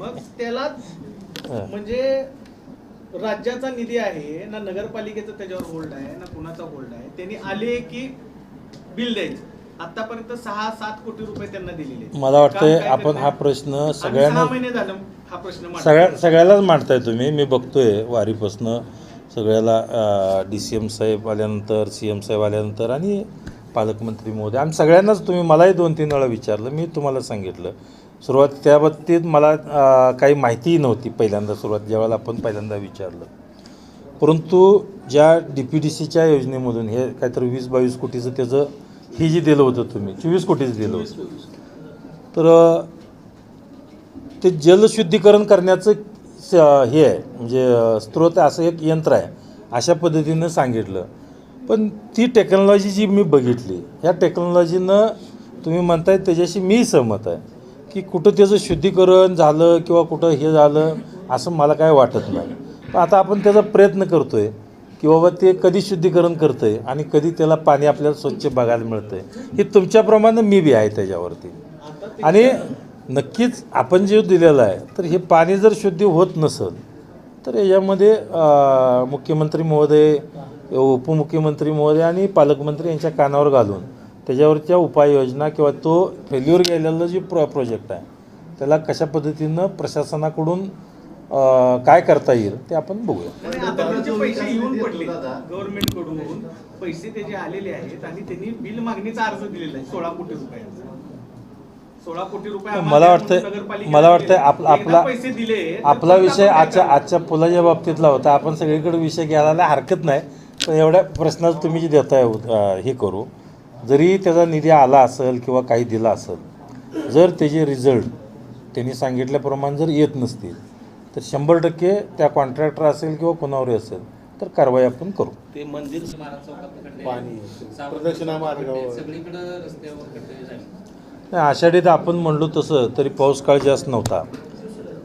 मग त्यालाच. म्हणजे राज्याचा निधी आहे ना नगरपालिकेचा त्याच्यावर होल्ड आहे ना कुणाचा होल्ड आहे त्यांनी आले की बिल द्यायचं आतापर्यंत सहा सात कोटी रुपये त्यांना दिलेले. मला वाटतंय आपण? हा प्रश्न सगळ्यांना महिने झालं हा प्रश्न. सगळ्या सगळ्यालाच मांडताय तुम्ही मी बघतोय वारीपासनं सगळ्याला डी सी एम साहेब आल्यानंतर सी एम साहेब आल्यानंतर आणि पालकमंत्री महोदय आम्ही सगळ्यांनाच तुम्ही मलाही दोन तीन वेळा विचारलं मी तुम्हाला सांगितलं सुरुवात त्या बाबतीत मला काही माहितीही नव्हती पहिल्यांदा सुरुवात ज्यावेळेला आपण पहिल्यांदा विचारलं. परंतु ज्या डी पी डी सीच्या योजनेमधून हे काहीतरी वीस बावीस कोटीचं त्याचं हे जे दिलं होतं तुम्ही चोवीस कोटीचं दिलं होतं. तर ते जलशुद्धीकरण करण्याचं स- हे आहे म्हणजे स्रोत असं एक यंत्र आहे अशा पद्धतीनं सांगितलं. पण ती टेक्नॉलॉजी जी मी बघितली ह्या टेक्नॉलॉजीनं तुम्ही म्हणताय त्याच्याशी मी सहमत आहे. की कुठं त्याचं शुद्धीकरण झालं किंवा कुठं हे झालं असं मला काय वाटत नाही. पण आता आपण त्याचा प्रयत्न करतो आहे की बाबा ते कधी शुद्धीकरण करतं आहे आणि कधी त्याला पाणी आपल्याला स्वच्छ बघायला मिळतं आहे हे तुमच्याप्रमाणे मी बी आहे त्याच्यावरती. आणि नक्कीच आपण जे दिलेलं आहे तर हे पाणी जर शुद्धी होत नसेल तर याच्यामध्ये मुख्यमंत्री महोदय उपमुख्यमंत्री महोदय आणि पालकमंत्री यांच्या कानावर घालून त्याच्यावरच्या उपाययोजना किंवा तो फेल्युअर गेलेलं जे प्रो प्रोजेक्ट आहे त्याला कशा पद्धतीनं प्रशासनाकडून काय करता येईल ते आपण बघूया. पैसे येऊन पडले. गव्हर्नमेंटकडून पैसे त्याचे आलेले आहेत आणि त्यांनी बिल मागणीचा अर्ज दिलेला आहे सोळा कोटी रुपयांचा. सोळा कोटी रुपये आम्हाला मला वाटतंय नगरपालिकेने मला वाटतंय दिले. आप- आपला पैसे दिले तर आपला विषय आजच्या? आजच्या पुलाच्या बाबतीतला होता. आपण सगळीकडे विषय घ्यायला हरकत नाही. पण एवढ्या प्रश्नाचं तुम्ही जे देताय हे करू. जरी त्याचा निधी आला असेल किंवा काही दिला असेल जर त्याचे रिझल्ट त्यांनी सांगितल्याप्रमाणे जर येत नसतील तर शंभर टक्के त्या कॉन्ट्रॅक्टर असेल किंवा कोणावरही असेल तर कारवाई आपण करू. ते मंदिर नाही, आषाढीत आपण म्हणलो तसं तरी पाऊस काळ जास्त नव्हता.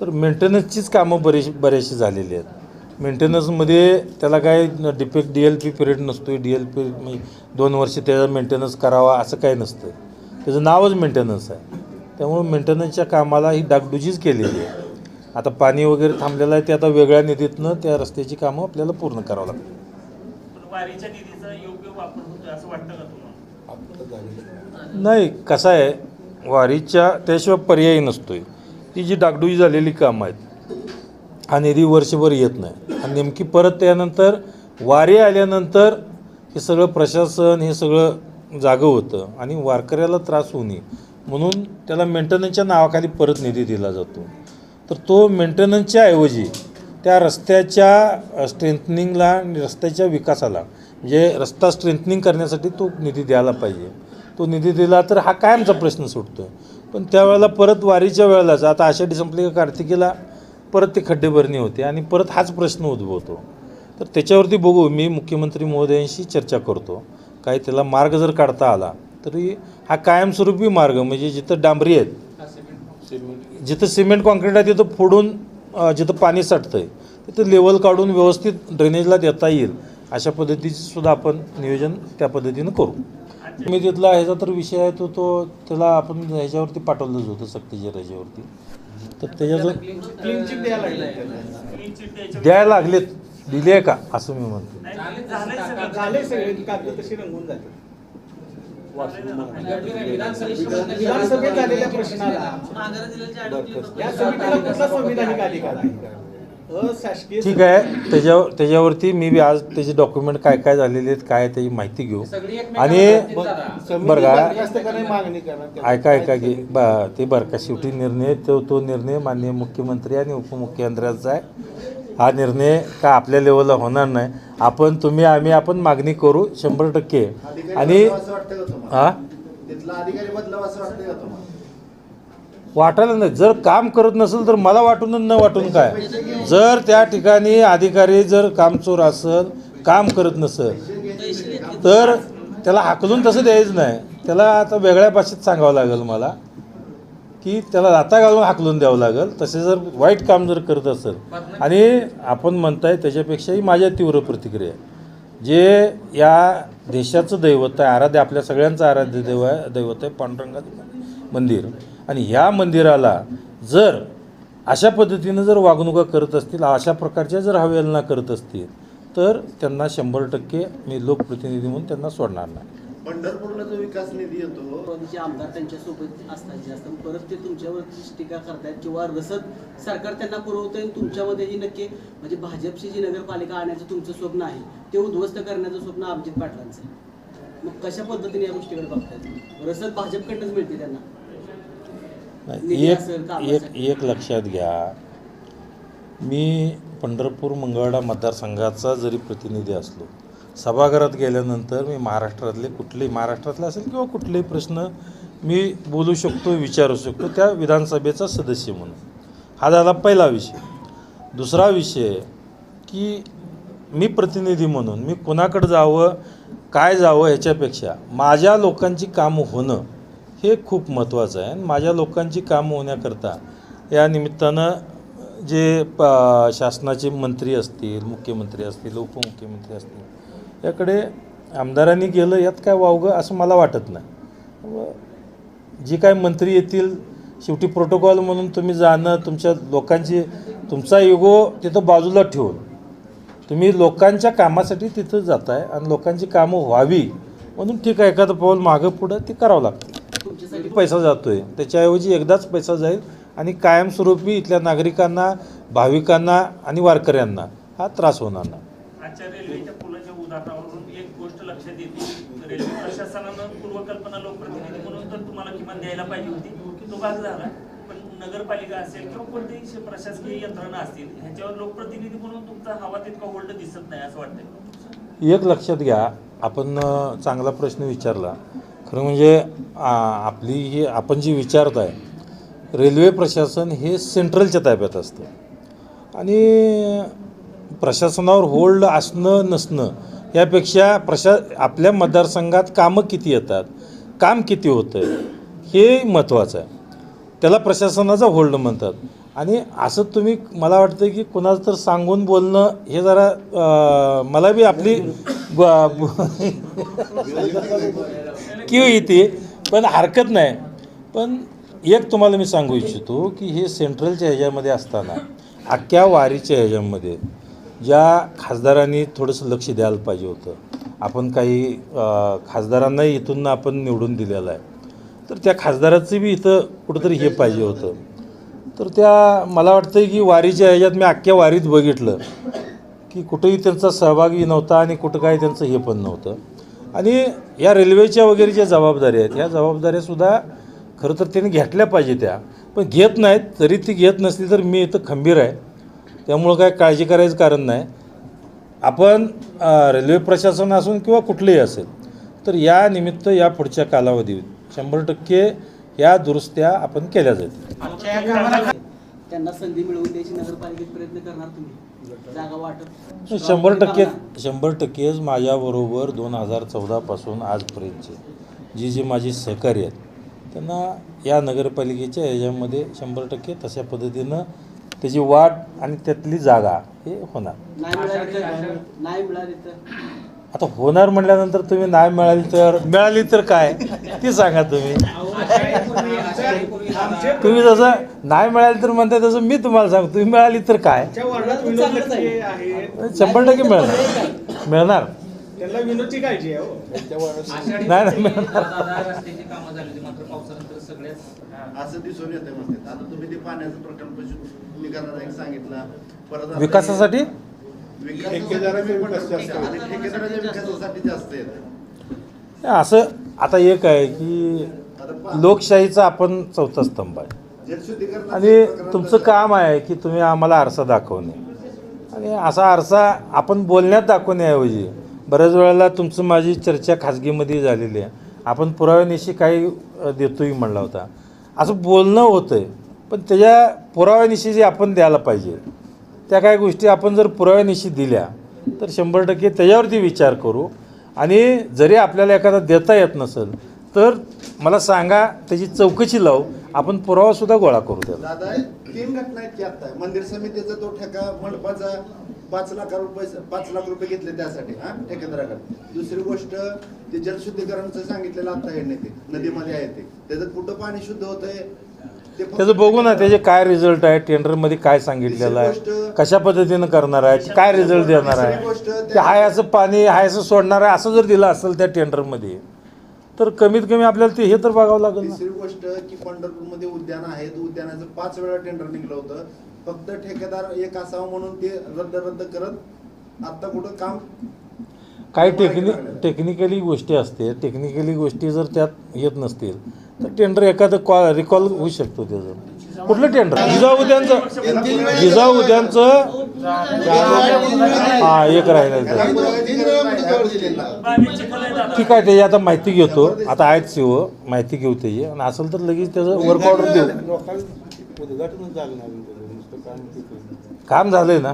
तर मेंटेनन्सचीच कामं बरीचशी बऱ्याचशी झालेली आहेत. मेंटेनन्समध्ये त्याला काय defect D L P period नसतो डी एल पी दोन वर्ष त्याचा मेंटेनन्स करावा असं काही नसतं त्याचं नावच मेंटेनन्स आहे. त्यामुळे मेंटेनन्सच्या कामाला ही डागडुजीच केलेली आहे. आता पाणी वगैरे थांबलेलं आहे ते आता वेगळ्या निधीतनं त्या रस्त्याची कामं आपल्याला पूर्ण करावं लागतात तुम्हाला? नाही कसं आहे वारीच्या त्याशिवाय पर्यायी नसतोय. ती जी डागडुजी झालेली कामं आहेत हा निधी वर्षभर येत नाही. आणि नेमकी परत त्यानंतर वारी आल्यानंतर हे सगळं प्रशासन हे सगळं जागं होतं आणि वारकऱ्याला त्रास होऊ नये. म्हणून त्याला मेंटेनन्सच्या नावाखाली परत निधी दिला जातो. तर तो मेंटेनन्सच्या ऐवजी त्या रस्त्याच्या स्ट्रेंथनिंगला आणि रस्त्याच्या विकासाला म्हणजे रस्ता स्ट्रेंथनिंग करण्यासाठी तो निधी द्यायला पाहिजे. तो निधी दिला तर हा कायमचा प्रश्न सुटतो पण त्यावेळेला परत वारीच्या वेळेलाच आता आषाढी संपली का कार्तिकीला परत ते खड्डेभरणी होते आणि परत हाच प्रश्न उद्भवतो. तर त्याच्यावरती बघू मी मुख्यमंत्री महोदयांशी चर्चा करतो. काही त्याला मार्ग जर काढता आला तरी हा कायमस्वरूपी मार्ग म्हणजे जिथं डांबरी आहेत जिथं सिमेंट कॉन्क्रीट आहे तिथं फोडून जिथं पाणी साठतं आहे तिथं लेवल काढून व्यवस्थित ड्रेनेजला देता येईल अशा पद्धतीचं सुद्धा आपण नियोजन त्या पद्धतीनं करू. मी तिथला ह्याचा तर विषय आहे तो तो त्याला आपण ह्याच्यावरती पाठवलंच होतं सक्तीच्या ह्याच्यावरती. तर त्याच्यात क्लीन चिट द्यायला लागली. द्यायला लागलेत. दिली आहे का? असं मी म्हणतो. सगळं. झाले सगळे. कागद तशी रंगून झाले विधानसभेत झालेल्या प्रश्नाला या समितीला कुठला संविधानिक अधिकार आहे? ठीक आहे. त्याच्यावर त्याच्यावरती मी बी आज त्याचे डॉक्युमेंट काय काय झालेले आहेत काय त्याची माहिती घेऊ. आणि बरं का. ऐका ऐका की बा ते बरं का शेवटी निर्णय तो तो निर्णय माननीय मुख्यमंत्री आणि उपमुख्यमंत्र्यांचा आहे. हा निर्णय का आपल्या लेवलला होणार नाही. आपण तुम्ही आम्ही आपण मागणी करू शंभर टक्के. आणि असं वाटतं का तुम्हाला? हा तिथला अधिकारी बदलावा असं वाटतं का तुम्हाला वाटायला नाही. जर काम करत नसेल तर मला वाटून न वाटून काय? जर त्या ठिकाणी अधिकारी जर कामचोर असेल काम करत नसेल तर त्याला हाकलून तसं द्यायचं नाही. त्याला आता वेगळ्या भाषेत सांगावं लागेल मला की त्याला लाता घालून हाकलून द्यावं लागेल. तसे जर वाईट काम जर करत असेल आणि आपण म्हणताय त्याच्यापेक्षाही माझ्या तीव्र प्रतिक्रिया जे या देशाचं दैवत आहे आराध्य आपल्या सगळ्यांचं आराध्य देव आहे दैवत आहे पांडुरंगाचं मंदिर. आणि ह्या मंदिराला जर अशा पद्धतीनं जर वागणुका करत असतील अशा प्रकारच्या जर हवेलना करत असतील तर त्यांना शंभर टक्के मी लोकप्रतिनिधी म्हणून त्यांना सोडणार नाही. पंढरपूरला जो विकास निधी येतो आमदार त्यांच्यासोबत असतात जास्त. परत ते तुमच्यावरची टीका करतायत किंवा रसद सरकार त्यांना पुरवतंय आणि तुमच्यामध्येही नक्की म्हणजे भाजपची जी नगरपालिका आणण्याचं तुमचं स्वप्न आहे ते उद्ध्वस्त करण्याचं स्वप्न अभिजित पाटलांचं आहे. मग कशा पद्धतीने या गोष्टीकडे बघताय तुम्ही? रसद भाजपकडनंच मिळते त्यांना. नाही, एक एक. एक लक्षात घ्या. मी पंढरपूर मंगळवाडा मतदारसंघाचा जरी प्रतिनिधी असलो सभागृहात गेल्यानंतर मी महाराष्ट्रातले कुठलेही महाराष्ट्रातले असेल किंवा कुठलेही प्रश्न मी बोलू शकतो विचारू शकतो त्या विधानसभेचा सदस्य म्हणून. हा झाला पहिला विषय. दुसरा विषय की मी प्रतिनिधी म्हणून मी कुणाकडं जावं काय जावं ह्याच्यापेक्षा माझ्या लोकांची कामं होणं हे खूप महत्त्वाचं आहे. आणि माझ्या लोकांची कामं होण्याकरता या निमित्तानं जे प शासनाचे मंत्री असतील मुख्यमंत्री असतील उपमुख्यमंत्री असतील याकडे आमदारांनी गेलं यात काय वावगं असं मला वाटत नाही. जी काय मंत्री येतील शेवटी प्रोटोकॉल म्हणून तुम्ही जाणं तुमच्या लोकांची तुमचा युगो तिथं बाजूला ठेवून तुम्ही लोकांच्या कामासाठी तिथं जाताय आणि लोकांची कामं व्हावी म्हणून ठीक आहे. एखादं पाऊल मागं पुढं ते करावं लागतं. पैसा जातोय. त्याच्याऐवजी एकदाच पैसा जाईल आणि कायमस्वरूपी इथल्या नागरिकांना भाविकांना आणि वारकऱ्यांना हा त्रास होणार नाही. आजच्या रेल्वेच्या पुलाच्या उदाहरणावरून एक गोष्ट लक्षात येते. रेल्वे प्रशासनानं पूर्वकल्पना लोकप्रतिनिधी म्हणून तर तुम्हाला किमान द्यायला पाहिजे होती तो भाग झाला. पण नगरपालिका असेल किंवा कोणतीही शे- प्रशासकीय यंत्रणा असतील ह्याच्यावर लोकप्रतिनिधी म्हणून तुमचा हवा तितका होल्ड दिसत नाही असं वाटतंय एक लक्षात घ्या. आपण चांगला प्रश्न विचारला. खरं म्हणजे आपली ही आपण जी विचारत आहे रेल्वे प्रशासन हे सेंट्रलच्या ताब्यात असतं. आणि प्रशासनावर होल्ड असणं नसणं यापेक्षा प्रशा आपल्या मतदारसंघात कामं किती येतात काम किती होतं आहे हे महत्त्वाचं आहे. त्याला प्रशासनाचा होल्ड म्हणतात. आणि असं तुम्ही मला वाटतं की कुणाचं तर सांगून बोलणं हे जरा मला बी आपली किंवा येते पण हरकत नाही. पण एक तुम्हाला मी सांगू इच्छितो की हे सेंट्रलच्या ह्याच्यामध्ये असताना अख्ख्या वारीच्या ह्याच्यामध्ये ज्या खासदारांनी थोडंसं लक्ष द्यायला पाहिजे होतं. आपण काही खासदारांनाही इथून आपण निवडून दिलेलं आहे. तर त्या खासदाराचं बी इथं कुठंतरी हे पाहिजे होतं. तर त्या मला वाटतं की वारीच्या ह्याच्यात मी अख्ख्या वारीत बघितलं की कुठंही त्यांचा सहभागी नव्हता आणि कुठं काही त्यांचं हे पण नव्हतं. आणि या रेल्वेच्या वगैरे ज्या जबाबदाऱ्या आहेत ह्या जबाबदाऱ्यासुद्धा खरं तर त्यांनी घेतल्या पाहिजे त्या. पण घेत नाहीत तरी ती घेत नसली तर मी इथं खंबीर आहे. त्यामुळं काय काळजी करायचं कारण नाही. आपण रेल्वे प्रशासन असून किंवा कुठलेही असेल तर या निमित्त या पुढच्या कालावधीत शंभर टक्के या दुरुस्त्या आपण केल्या जातील. त्यांना संधी मिळवून द्यायची नगरपालिकेत प्रयत्न करणार तुम्ही? जागा वाटप. शंभर टक्के. शंभर टक्केच माझ्याबरोबर दोन हजार चौदापासून आजपर्यंतचे जी जी माझी सहकारी आहेत त्यांना या नगरपालिकेच्या ह्याच्यामध्ये शंभर टक्के तशा पद्धतीनं त्याची वाट आणि त्यातली जागा हे होणार. नाही मिळाली तर आता होणार म्हटल्यानंतर तुम्ही नाही मिळाली तर मिळाली तर काय? ती सांगा तुम्ही. तुम्ही जसं नाही मिळाली तर म्हणताय तसं मी तुम्हाला सांगतो. तुम्ही मिळाली तर काय? शंभर टक्के मिळणार. मिळणार. हो. नाही, नाही, एप्रिल मिळणार. दादा रस्त्याची कामं झाली होती मात्र पावसानंतर सगळ्याच असं दिसून येते म्हणते. आता तुम्ही ते पाण्याचा प्रकल्प तुम्ही करणार एक सांगितला. परत आता- विकासासाठी? विकासासाठी पण आणि ठेकेदाराच्या विकासासाठी जास्त येत. असं आता एक आहे की लोकशाहीचा आपण चौथा स्तंभ आहे. आणि तुमचं काम आहे की तुम्ही आम्हाला आरसा दाखवणे. आणि असा आरसा आपण बोलण्यात दाखवण्याऐवजी बऱ्याच वेळेला तुमचं माझी चर्चा खाजगीमध्ये झालेली आहे. आपण पुराव्यानिशी काही देतोही देतोय म्हणला होता. असं बोलणं होतं आहे पण त्याच्या पुराव्यानिशी जे आपण द्यायला पाहिजे त्या काही गोष्टी आपण जर पुराव्यानिशी दिल्या तर शंभर टक्के त्याच्यावरती विचार करू. आणि जरी आपल्याला एखादा देता येत नसेल तर मला सांगा त्याची चौकशी लावू आपण पुरावासुद्धा गोळा करू त्याला. दादा तीन घटना आहेत की आता? मंदिर समितीचा तो ठेका मंडपाचा पाच लाख रुपये पाच लाख रुपये घेतले त्यासाठी हा? ठेकेदाराकडे दुसरी गोष्ट ते जलशुद्धीकरणचं सांगितलेलं आता आहे नाही ते नदीमध्ये आहे ते. त्याचं कुठं पाणी शुद्ध होतंय? ते फक्त त्याचं बघू ना त्याचे काय रिझल्ट आहे टेंडरमध्ये काय सांगितलेलं आहे कशा पद्धतीनं करणार आहे काय रिझल्ट देणार आहे? ते हाय असं पाणी हाय असं सोडणार आहे असं जर दिलं असेल त्या टेंडरमध्ये तर कमीत कमी आपल्याला ते हे तर बघावं लागेल ना. तिसरी गोष्ट की पंढरपूरमध्ये उद्यान आहेत उद्यानाचं पाच वेळा टेंडर निघलं होतं. फक्त ठेकेदार एक असावं म्हणून ते रद्द रद्द करत आता कुठं काम काही टेक्नि टेक्निकली गोष्टी असते टेक्निकली गोष्टी जर त्यात येत नसतील तर टेंडर एखादं कॉ रिकॉल होऊ शकतो त्याचं. कुठलं टेंडर जिजाऊ त्यांचं जिजाऊ त्यांचं हा एक राहिलं ठीक आहे ते आता माहिती घेतो. आता आहेत सीओ माहिती घेऊ ते. आणि असेल तर लगेच त्याचं वर्क ऑर्डर देऊ. काम झालंय ना?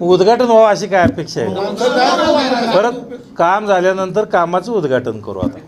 उद्घाटन व्हावं अशी काय अपेक्षा आहे? परत काम झाल्यानंतर कामाचं उद्घाटन करू आता.